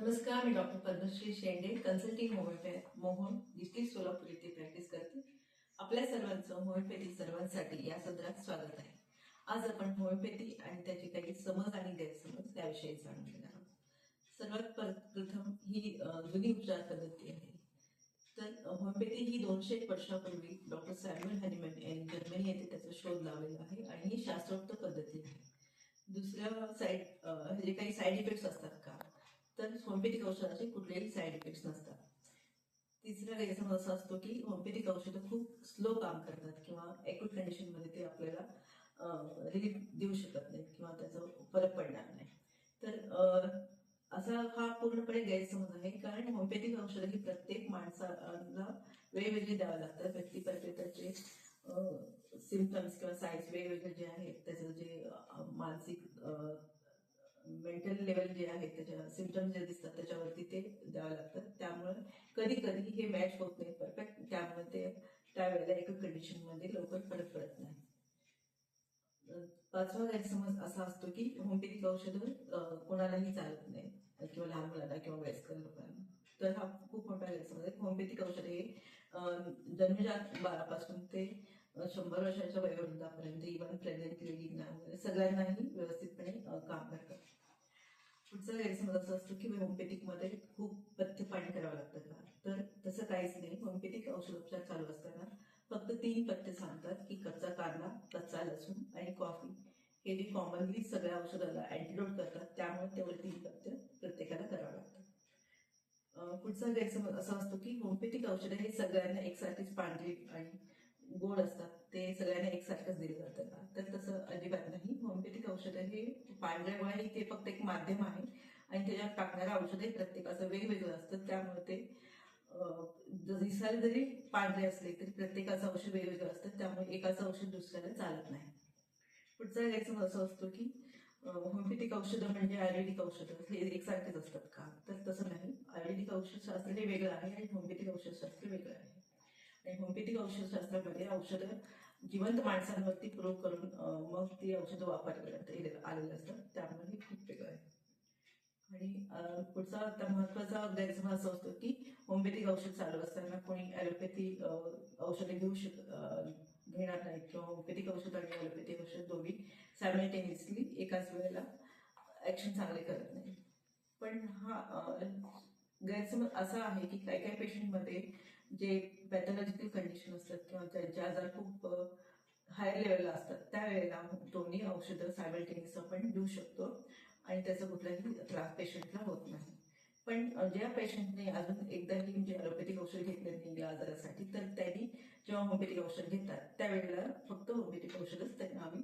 नमस्कार मी doctor Padmashri Shende consulting homeopath Mohan district Solapur येथे practice करते. आपल्या सर्वांचं होमिओपॅथी सर्वांसाठी या सत्रात स्वागत आहे. आज आपण होमिओपॅथी आणि त्याचे काही समज आणि गैरसमज त्याविषयी जाणून घेणार आहोत. सर्वात प्रथम ही जुनी उपचार पद्धती आहे. तर होमिओपॅथी ही दोनशे एक वर्षापूर्वी डॉक्टर सॅम्युअल हॅनिमन यांनी जर्मनी येथे त्याचा शोध लावलेला आहे आणि ही शास्त्रोक्त पद्धती आहे. दुसऱ्या साईड जे म्हणजे काही साईड इफेक्ट्स असतात का? तर होमिओपॅथिक औषधाचे कुठलेही साईड इफेक्ट्स नसतात. तिसरा गैरसमज असा असतो की होमिओपॅथिक औषधं खूप स्लो काम करतात किंवा ॲक्यूट कंडिशनमध्ये ते आपल्याला रिलीफ देऊ शकत नाही किंवा त्याचा फरक पडणार नाही. तर असा हा पूर्णपणे गैरसमज आहे. कारण होमिओपॅथिक औषधं ही प्रत्येक माणसाला वेगवेगळी द्यावं लागतात. व्यक्तीपर्यंत त्याचे सिमटम्स किंवा साईज वेगवेगळे जे आहेत त्याचं जे मानसिक मेंटल लेवल जे आहे त्याच्या सिमटम्स जे दिसतात त्याच्यावरती ते द्यावं लागतात त्यामुळे कधी कधी हे मॅच होत नाही परफेक्ट त्यामुळे ते त्यावेळेला एका कंडिशनमध्ये लवकर फरक पडत नाही. पाचवा गैरसमज असा असतो की होमिओपॅथिक औषधं कोणालाही चालत नाही किंवा लहान मुलांना किंवा वयस्कर लोकांना. तर हा खूप मोठा गैरसमज आहे. होमिओपॅथिक औषधं हे जन्मजात बाळापासून ते शंभर वर्षाच्या वयोवृद्धापर्यंत इव्हन प्रेग्नेंट लेडीजना वगैरे सगळ्यांनाही व्यवस्थितपणे काम करतात. पुढचा गैरसमज असा असतो की होमिओपॅथिकमध्ये खूप पथ्य पाणी करावं लागतं का? तर तसं काहीच नाही. होमिओपॅथिक औषधोपचार चालू असताना फक्त तीन पथ्य सांगतात की कच्चा कांदा कच्चा लसूण आणि कॉफी हे जे कॉमनली सगळ्या औषधाला अँटीडोट करतात त्यामुळे त्यावर तीन पथ्य प्रत्येकाला करावं लागतं पुढचा गैरसमज असा असतो की होमिओपॅथिक औषधं हे सगळ्यांना एकसारखीच पांढरी आणि गोड असतात. ते सगळ्यांना एकसारखंच दिलं जातं का? तर तसं अजिबात नाही होमिओपॅथिक औषधं हे पांढऱ्यामुळे ते फक्त एक माध्यम आहे. आणि त्याच्यात टाकणारं औषध हे प्रत्येकाचं वेगवेगळं असतं. त्यामुळे ते दिसायला जरी पांढरे असले तरी प्रत्येकाचं औषध वेगवेगळं असतं. त्यामुळे एकाचं औषध दुसऱ्याला चालत नाही. पुढचा गैरसमज असा असतो की होमिओपॅथिक औषधं म्हणजे आयुर्वेदिक औषधं. हे एकसारखेच असतात का? तर तसं नाही. आयुर्वेदिक औषधशास्त्र हे वेगळं आहे आणि होमिओपॅथिक औषधशास्त्र वेगळं आहे. आणि होमिओपॅथिक औषधशास्त्रामध्ये औषधं जिवंत माणसांवरती प्रयोग करून मग ती औषधं वापरण्यात आलेलं असतं. असतात त्यामुळे खूप वेगळं आहे. आणि पुढचा आता महत्त्वाचा गैरसमज असा असतो की होमिओपॅथिक औषध चालू असताना कोणी ॲलोपॅथी औषधे घेऊ शक घेणार नाहीत किंवा होमिओपॅथिक औषध आणि ॲलोपॅथिक औषध दोघी सायमल्टेनियसली एकाच वेळेला ॲक्शन चांगले करत नाही पण हा गैरसमज असा आहे की काही काही पेशंटमध्ये जे पॅथॉलॉजिकल कंडिशन असतात किंवा त्यांचे आजार खूप हायर लेवलला असतात त्यावेळेला दोन्ही औषधं सायमल्टेनियस आपण देऊ शकतो आणि त्याचा कुठलाही त्रास पेशंटला होत नाही. पण ज्या पेशंटने अजून एकदाही म्हणजे ॲलोपॅथिक औषध घेतले नाही या आजारासाठी तर त्यांनी जेव्हा होमिओपॅथिक औषध घेतात त्यावेळेला फक्त होमिओपॅथिक औषधच त्यांना आम्ही